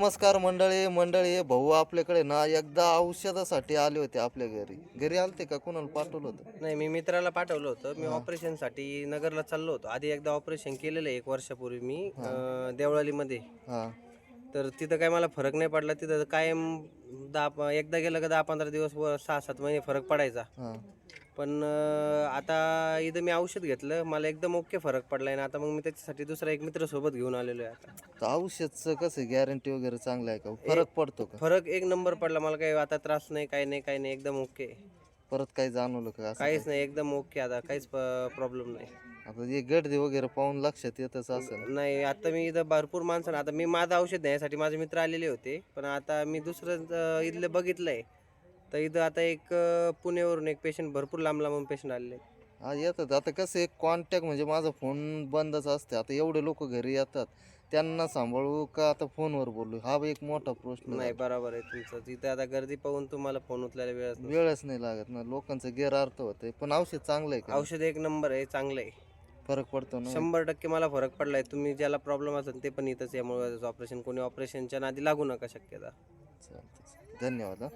नमस्कार मंडळी मंडळी भाऊ आपल्याकडे ना एकदा औषधासाठी आले होते आपल्या घरी. घरी आलते का? कोणाला पाठवलं होतं? नाही मी मित्राला पाठवलं होतं. मी ऑपरेशनसाठी नगरला चाललो होतो. आधी एकदा ऑपरेशन केलेलं आहे एक वर्षापूर्वी मी देवळालीमध्ये. हां. तर तिथं काय मला फरक नाही पडला. तिथं कायम दहा एकदा गेलं का दहा पंधरा दिवस व सहा सात महिने फरक पडायचा. पण आता इथं मी औषध घेतलं. मला एकदम ओके फरक पडलाय ना. आता मग मी त्याच्यासाठी दुसरा एक मित्र सोबत घेऊन आलेलो आहे आता. औषधचं कसं गॅरंटी वगैरे चांगलं आहे का? फरक पडतो का? फरक एक नंबर पडला. मला काही आता त्रास नाही काही नाही काही नाही. एकदम ओके. परत काही जाणवलं का? असं काहीच नाही. एकदम ओके. आता काहीच प्रॉब्लेम नाही. आता हे गर्दी वगैरे पाहून लक्षात येतच असेल. नाही आता मी इथं भरपूर माणसं आता मी माझं औषध देण्यासाठी माझे मित्र आलेले होते. पण आता मी दुसरं अं, इथलं बघितलंय. तर इथं आता एक अं, पुण्यावरून एक पेशंट भरपूर लांब लांबून पेशंट आलेले आहेत. हा येतात. आता कसं एक कॉन्टॅक्ट म्हणजे माझा फोन बंदच असते आता एवढे लोक घरी येतात. त्यांना सांभाळू का आता फोनवर बोलू? हा एक मोठा प्रश्न नाही बरोबर आहे तुमचं. तिथं आता गर्दी पाहून तुम्हाला फोन उचलायला वेळ आहे. वेळच नाही लागत ना. लोकांचं गैरअर्थ होतंय. पण औषध चांगलं आहे का? औषध एक नंबर आहे चांगलं आहे. फरक पडतो ना. शंभर टक्के मला फरक पडलाय. तुम्ही ज्याला प्रॉब्लेम असेल ते पण इथंच यामुळे ऑपरेशन कोणी ऑपरेशनच्या नादी लागू नका शक्यता. चालतंय. धन्यवाद हा.